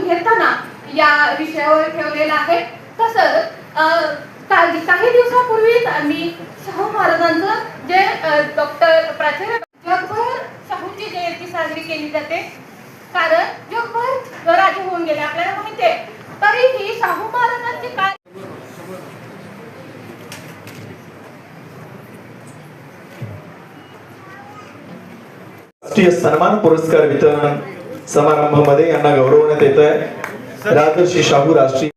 घेताना या विषयावर ठेवलेला आहे. तसंच काही दिवसापूर्वीच आम्ही शाहू महाराजांचं जे डॉक्टर प्राचार्य जगभर शाहूची जयंती साजरी केली जाते. कारण जगभर राजे होऊन गेले आपल्याला माहिती आहे. तरीही शाहू महाराजांचे काय राष्ट्रीय सन्मान पुरस्कार वितरण समारंभामध्ये यांना गौरव येत आहे राजर्षी शाहू राष्ट्रीय